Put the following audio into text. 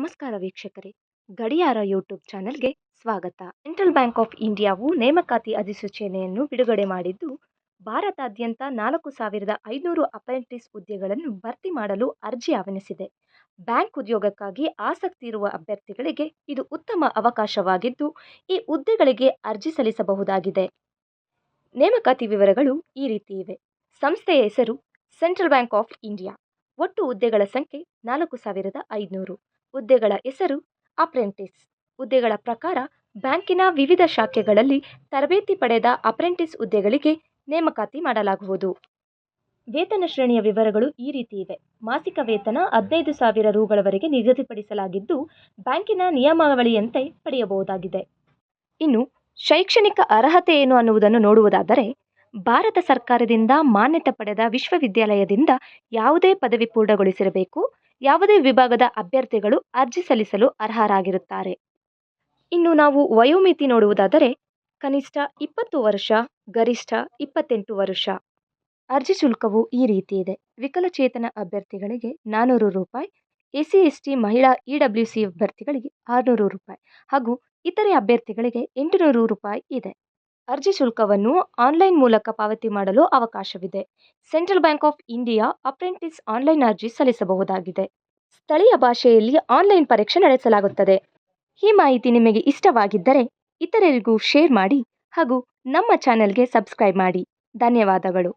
ನಮಸ್ಕಾರ ವೀಕ್ಷಕರೇ. ಗಡಿಯಾರ ಯೂಟ್ಯೂಬ್ ಚಾನೆಲ್ಗೆ ಸ್ವಾಗತ. ಸೆಂಟ್ರಲ್ ಬ್ಯಾಂಕ್ ಆಫ್ ಇಂಡಿಯಾವು ನೇಮಕಾತಿ ಅಧಿಸೂಚನೆಯನ್ನು ಬಿಡುಗಡೆ ಮಾಡಿದ್ದು, ಭಾರತಾದ್ಯಂತ ನಾಲ್ಕು ಸಾವಿರದ ಐನೂರು ಅಪ್ರೆಂಟಿಸ್ ಹುದ್ದೆಗಳನ್ನು ಭರ್ತಿ ಮಾಡಲು ಅರ್ಜಿ ಆಹ್ವಾನಿಸಿದೆ. ಬ್ಯಾಂಕ್ ಉದ್ಯೋಗಕ್ಕಾಗಿ ಆಸಕ್ತಿ ಇರುವ ಅಭ್ಯರ್ಥಿಗಳಿಗೆ ಇದು ಉತ್ತಮ ಅವಕಾಶವಾಗಿದ್ದು, ಈ ಹುದ್ದೆಗಳಿಗೆ ಅರ್ಜಿ ಸಲ್ಲಿಸಬಹುದಾಗಿದೆ. ನೇಮಕಾತಿ ವಿವರಗಳು ಈ ರೀತಿ ಇವೆ. ಸಂಸ್ಥೆಯ ಹೆಸರು ಸೆಂಟ್ರಲ್ ಬ್ಯಾಂಕ್ ಆಫ್ ಇಂಡಿಯಾ. ಒಟ್ಟು ಹುದ್ದೆಗಳ ಸಂಖ್ಯೆ ನಾಲ್ಕು ಸಾವಿರದ ಐದುನೂರು ಹುದ್ದೆಗಳ ಹೆಸರು, ಅಪ್ರೆಂಟಿಸ್. ಹುದ್ದೆಗಳ ಪ್ರಕಾರ, ಬ್ಯಾಂಕಿನ ವಿವಿಧ ಶಾಖೆಗಳಲ್ಲಿ ತರಬೇತಿ ಪಡೆದ ಅಪ್ರೆಂಟಿಸ್ ಹುದ್ದೆಗಳಿಗೆ ನೇಮಕಾತಿ ಮಾಡಲಾಗುವುದು. ವೇತನ ಶ್ರೇಣಿಯ ವಿವರಗಳು ಈ ರೀತಿ ಇವೆ. ಮಾಸಿಕ ವೇತನ ಹದಿನೈದು ಸಾವಿರ ರೂಗಳವರೆಗೆ ನಿಗದಿಪಡಿಸಲಾಗಿದ್ದು, ಬ್ಯಾಂಕಿನ ನಿಯಮಾವಳಿಯಂತೆ ಪಡೆಯಬಹುದಾಗಿದೆ. ಇನ್ನು, ಶೈಕ್ಷಣಿಕ ಅರ್ಹತೆ ಏನು ಅನ್ನುವುದನ್ನು ನೋಡುವುದಾದರೆ, ಭಾರತ ಸರ್ಕಾರದಿಂದ ಮಾನ್ಯತೆ ಪಡೆದ ವಿಶ್ವವಿದ್ಯಾಲಯದಿಂದ ಯಾವುದೇ ಪದವಿ ಪೂರ್ಣಗೊಳಿಸಿರಬೇಕು. ಯಾವುದೇ ವಿಭಾಗದ ಅಭ್ಯರ್ಥಿಗಳು ಅರ್ಜಿ ಸಲ್ಲಿಸಲು ಅರ್ಹರಾಗಿರುತ್ತಾರೆ. ಇನ್ನು ನಾವು ವಯೋಮಿತಿ ನೋಡುವುದಾದರೆ, ಕನಿಷ್ಠ ಇಪ್ಪತ್ತು ವರ್ಷ, ಗರಿಷ್ಠ ಇಪ್ಪತ್ತೆಂಟು ವರ್ಷ. ಅರ್ಜಿ ಶುಲ್ಕವು ಈ ರೀತಿ ಇದೆ ವಿಕಲಚೇತನ ಅಭ್ಯರ್ಥಿಗಳಿಗೆ ನಾನ್ನೂರು ರೂಪಾಯಿ, ಎಸ್ಸಿ ಎಸ್ ಟಿ ಮಹಿಳಾ ಇ ಡಬ್ಲ್ಯೂ ಸಿ ಅಭ್ಯರ್ಥಿಗಳಿಗೆ ಆರುನೂರು ರೂಪಾಯಿ ಹಾಗೂ ಇತರೆ ಅಭ್ಯರ್ಥಿಗಳಿಗೆ ಎಂಟುನೂರು ರೂಪಾಯಿ ಇದೆ. ಅರ್ಜಿ ಶುಲ್ಕವನ್ನು ಆನ್ಲೈನ್ ಮೂಲಕ ಪಾವತಿ ಮಾಡಲು ಅವಕಾಶವಿದೆ. Central Bank of India apprentice online ಅರ್ಜಿ ಸಲ್ಲಿಸಬಹುದಾಗಿದೆ. ಸ್ಥಳೀಯ ಭಾಷೆಯಲ್ಲಿ ಆನ್ಲೈನ್ ಪರೀಕ್ಷೆ ನಡೆಸಲಾಗುತ್ತದೆ. ಈ ಮಾಹಿತಿ ನಿಮಗೆ ಇಷ್ಟವಾಗಿದ್ದರೆ ಇತರರಿಗೂ ಶೇರ್ ಮಾಡಿ ಹಾಗೂ ನಮ್ಮ ಚಾನೆಲ್ಗೆ ಸಬ್ಸ್ಕ್ರೈಬ್ ಮಾಡಿ. ಧನ್ಯವಾದಗಳು.